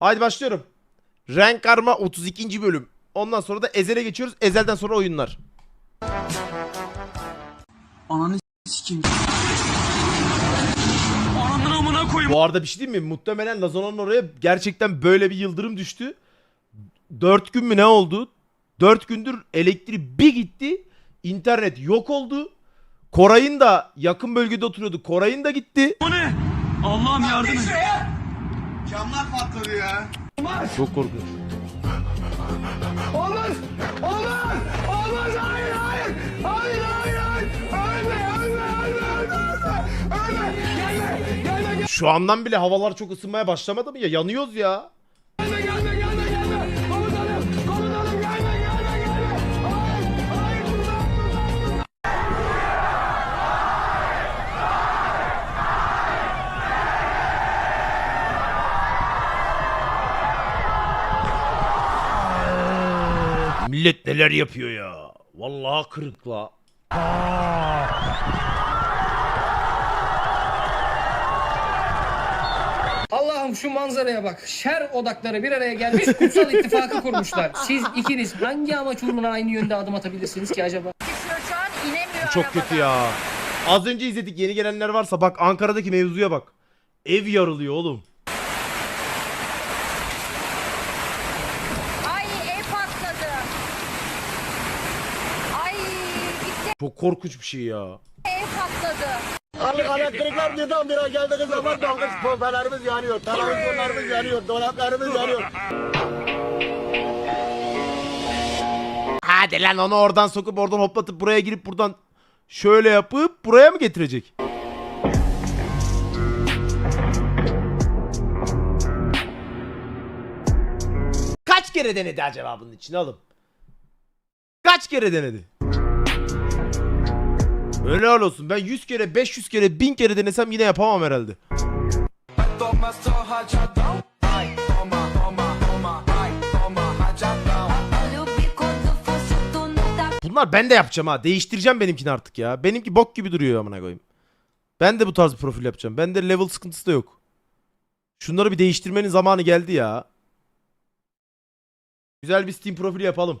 Haydi başlıyorum. Renk Karma 32. bölüm. Ondan sonra da Ezel'e geçiyoruz. Ezel'den sonra oyunlar. Ananı sikeyim. Ananın amına koyayım. Bu arada bir şey diyeyim mi? Muhtemelen Lazona'nın oraya gerçekten böyle bir yıldırım düştü. 4 gün mü ne oldu? 4 gündür elektriği bir gitti. İnternet yok oldu. Koray'ın da yakın bölgede oturuyordu. Koray'ın da gitti. Bu ne? Allah'ım yardım et. Camlar patladı ya. Çok korkunç. Olmaz! Olmaz! Olmaz! Hayır! Hayır! Hayır! Hayır! Hayır! Ölme! Ölme! Ölme! Ölme! Ölme! Ölme! Gelme! Gelme! Gelme! Şu andan bile havalar çok ısınmaya başlamadı mı ya? Yanıyoruz ya. Neler yapıyor ya. Vallahi kırık la. Allah'ım şu manzaraya bak. Şer odakları bir araya gelmiş kutsal ittifakı kurmuşlar. Siz ikiniz hangi amaç uğruna aynı yönde adım atabilirsiniz ki acaba? inemiyor Çok kötü ya. Az önce izledik yeni gelenler varsa bak Ankara'daki mevzuya bak. Ev yarılıyor oğlum. Ay ev patladı. Ay gitti Çok korkunç bir şey ya. ev patladı. Elektrikler birdenbire geldiği zaman dalgıç pompalarımız yanıyor, televizyonlarımız yanıyor, dolaplarımız yanıyor. Hadi lan onu oradan sokup oradan hoplatıp buraya girip buradan şöyle yapıp buraya mı getirecek? Kaç kere denedi acaba bunun için oğlum? Kaç kere denedi? Öyle olsun. Ben 100 kere, 500 kere, 1000 kere denesem yine yapamam herhalde. Bunlar ben de yapacağım ha. Değiştireceğim benimkini artık ya. Benimki bok gibi duruyor amına koyayım. Ben de bu tarz bir profil yapacağım. Bende level sıkıntısı da yok. Şunları bir değiştirmenin zamanı geldi ya. Güzel bir Steam profili yapalım.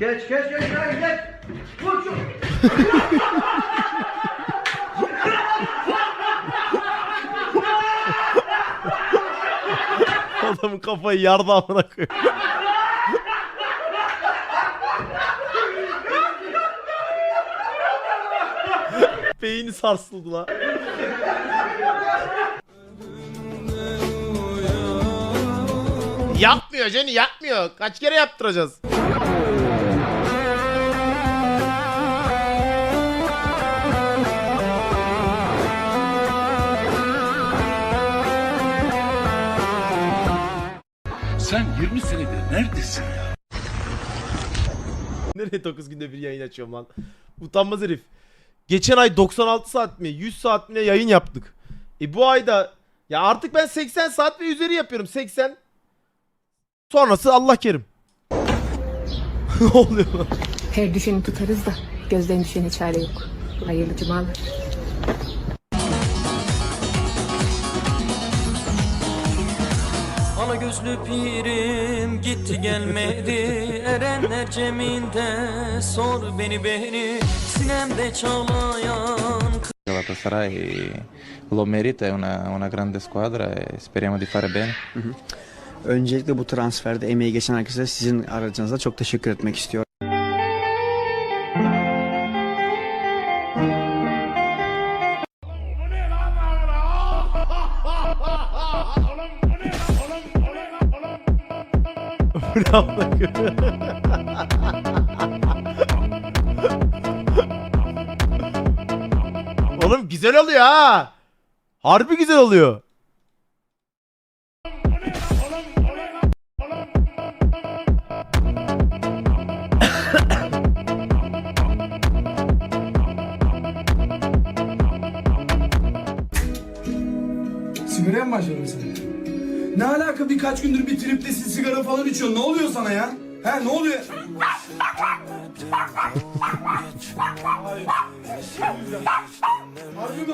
Geç geç geç geç geç. Vur şu. Adamın kafayı yardı amına koyayım. Beyni sarsıldı lan. Yapmıyor Jenny yapmıyor. Kaç kere yaptıracağız? Sen 20 senedir neredesin ya? Nereye 9 günde bir yayın açıyorum lan? Utanmaz herif. Geçen ay 96 saat mi 100 saat mi ne yayın yaptık. E bu ayda ya artık ben 80 saat ve üzeri yapıyorum. 80 sonrası Allah kerim. ne oluyor lan? Her düşeni tutarız da gözden düşene çare yok. Hayırlı cumalar. Ala gözlü pirim gitti gelmedi Erenler ceminde sor beni beni Sinemde çağlayan Galatasaray lo merita, è una, una grande squadra e speriamo di fare bene. Öncelikle bu transferde emeği geçen herkese sizin aracınıza çok teşekkür etmek istiyorum. Oğlum güzel oluyor ha. Harbi güzel oluyor. Mı sen? Ne alaka birkaç gündür bir triptesin sigara falan içiyorsun. Ne oluyor sana ya? He ne oluyor? Harbi mi?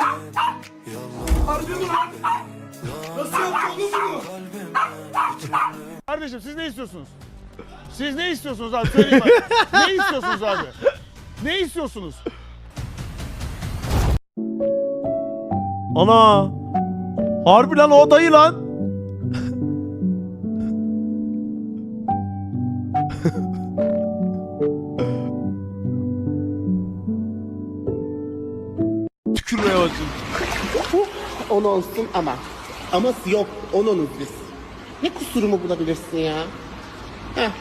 Harbi mi? Nasıl yaptın bunu? Kardeşim siz ne istiyorsunuz? Siz ne istiyorsunuz abi söyleyin bana. ne istiyorsunuz abi? Ne istiyorsunuz? Ana. Harbi lan o dayı lan. Tükürmeye başladım. On olsun ama. Aması yok. On onuz biz. Ne kusurumu bulabilirsin ya? Heh.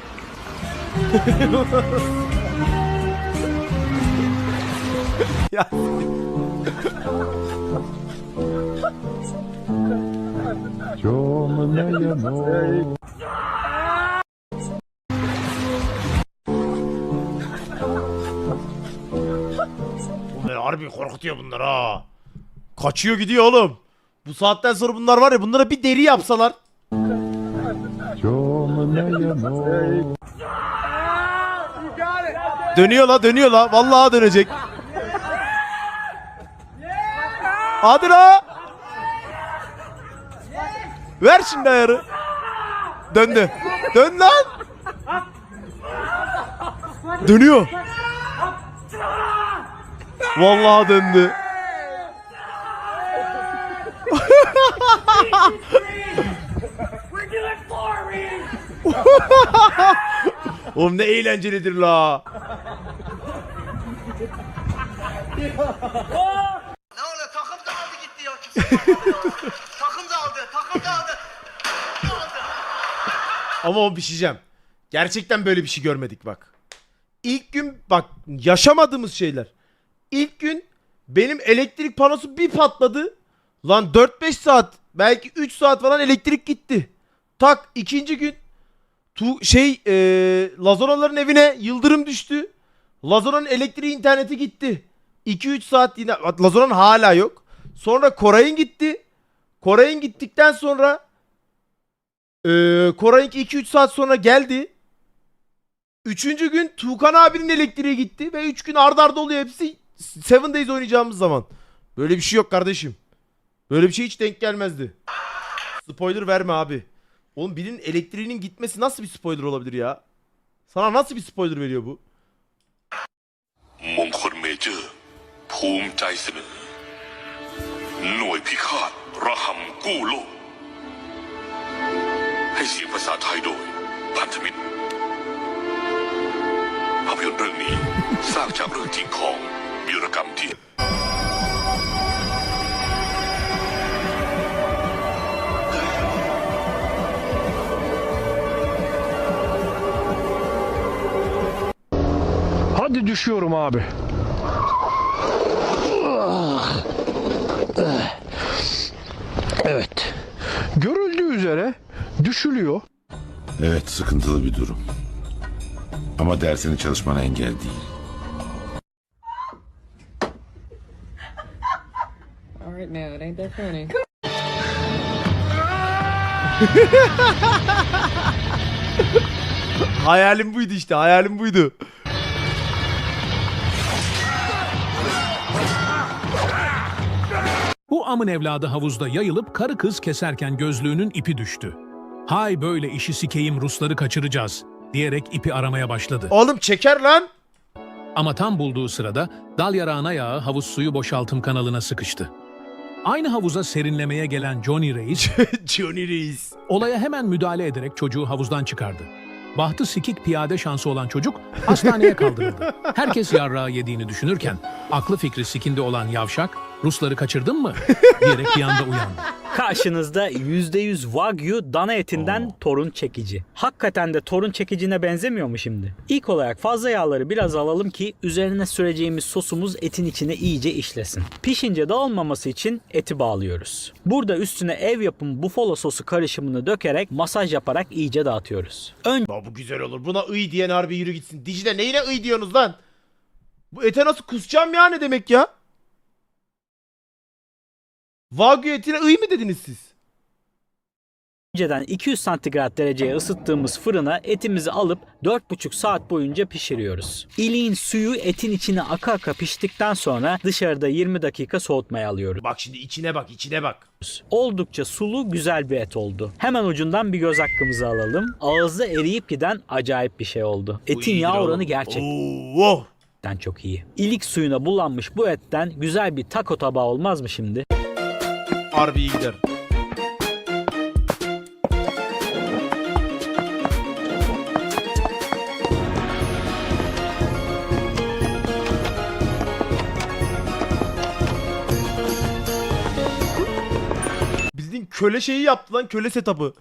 Ya. Bunlar harbi korkutuyor bunlar ha. Kaçıyor gidiyor oğlum. Bu saatten sonra bunlar var ya bunlara bir deri yapsalar. Dönüyor la dönüyor la. Vallahi dönecek. Hadi la. Ver şimdi ayarı. Döndü. Dön lan. Dönüyor. Vallahi döndü. Oğlum ne eğlencelidir la. Ama o bir diyeceğim. Gerçekten böyle bir şey görmedik bak. İlk gün bak yaşamadığımız şeyler. İlk gün benim elektrik panosu bir patladı. Lan 4-5 saat belki 3 saat falan elektrik gitti. Tak ikinci gün tu şey e, Lazoraların evine yıldırım düştü. Lazora'nın elektriği interneti gitti. 2-3 saat yine Lazora'nın hala yok. Sonra Koray'ın gitti. Koray'ın gittikten sonra ee, Koray'ınki 2-3 saat sonra geldi. Üçüncü gün Tuğkan abinin elektriği gitti ve 3 gün ardarda arda oluyor hepsi 7 Days oynayacağımız zaman. Böyle bir şey yok kardeşim. Böyle bir şey hiç denk gelmezdi. Spoiler verme abi. Oğlum birinin elektriğinin gitmesi nasıl bir spoiler olabilir ya? Sana nasıl bir spoiler veriyor bu? มงคลเมเจอร์ ภูมิใจเสนอ หน่วยพิฆาตระหำกู้โลก ให้เสียงภาษาไทยโดย พันธมิตรภาพยนตร์เรื่องนี้สร้างจากเรื่องจริงของวีรกรรมที่ Hadi düşüyorum abi. Düşülüyor. Evet sıkıntılı bir durum. Ama dersini çalışmana engel değil. Alright now, it ain't that funny. Hayalim buydu işte hayalim buydu. Bu amın evladı havuzda yayılıp karı kız keserken gözlüğünün ipi düştü. Hay böyle işi sikeyim Rusları kaçıracağız diyerek ipi aramaya başladı. Oğlum çeker lan. Ama tam bulduğu sırada dal yarağına yağı havuz suyu boşaltım kanalına sıkıştı. Aynı havuza serinlemeye gelen Johnny Reis Johnny Reis. olaya hemen müdahale ederek çocuğu havuzdan çıkardı. Bahtı sikik piyade şansı olan çocuk hastaneye kaldırıldı. Herkes yarrağı yediğini düşünürken aklı fikri sikinde olan yavşak Rusları kaçırdın mı diyerek bir anda uyandı. Karşınızda %100 Wagyu dana etinden torun çekici. Hakikaten de torun çekicine benzemiyor mu şimdi? İlk olarak fazla yağları biraz alalım ki üzerine süreceğimiz sosumuz etin içine iyice işlesin. Pişince dağılmaması için eti bağlıyoruz. Burada üstüne ev yapımı buffalo sosu karışımını dökerek masaj yaparak iyice dağıtıyoruz. Önce Ya bu güzel olur. Buna ıy diyen harbi yürü gitsin. Dicle neyine ıy diyorsunuz lan? Bu ete nasıl kusacağım ya ne demek ya? Wagyu etine ıy mı dediniz siz? Önceden 200 santigrat dereceye ısıttığımız fırına etimizi alıp 4,5 saat boyunca pişiriyoruz. İliğin suyu etin içine aka aka piştikten sonra dışarıda 20 dakika soğutmaya alıyoruz. Bak şimdi içine bak içine bak. Oldukça sulu güzel bir et oldu. Hemen ucundan bir göz hakkımızı alalım. Ağızda eriyip giden acayip bir şey oldu. Etin iyidir yağ oğlum. oranı gerçekten Oo, oh. çok iyi. İlik suyuna bulanmış bu etten güzel bir taco tabağı olmaz mı şimdi? İyi gider. Bildiğin köle şeyi yaptı lan köle setup'ı.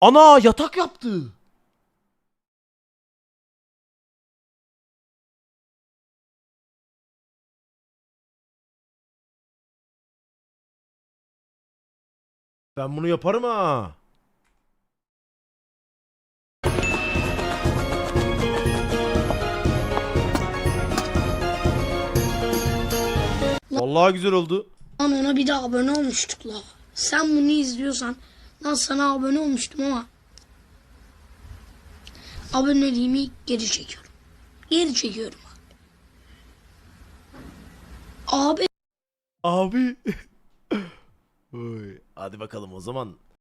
Ana yatak yaptı. Ben bunu yaparım ha. Vallahi güzel oldu. Lan ona bir de abone olmuştuk la. Sen bunu izliyorsan lan sana abone olmuştum ama aboneliğimi geri çekiyorum. Geri çekiyorum. Abi Abi. Oy, hadi bakalım o zaman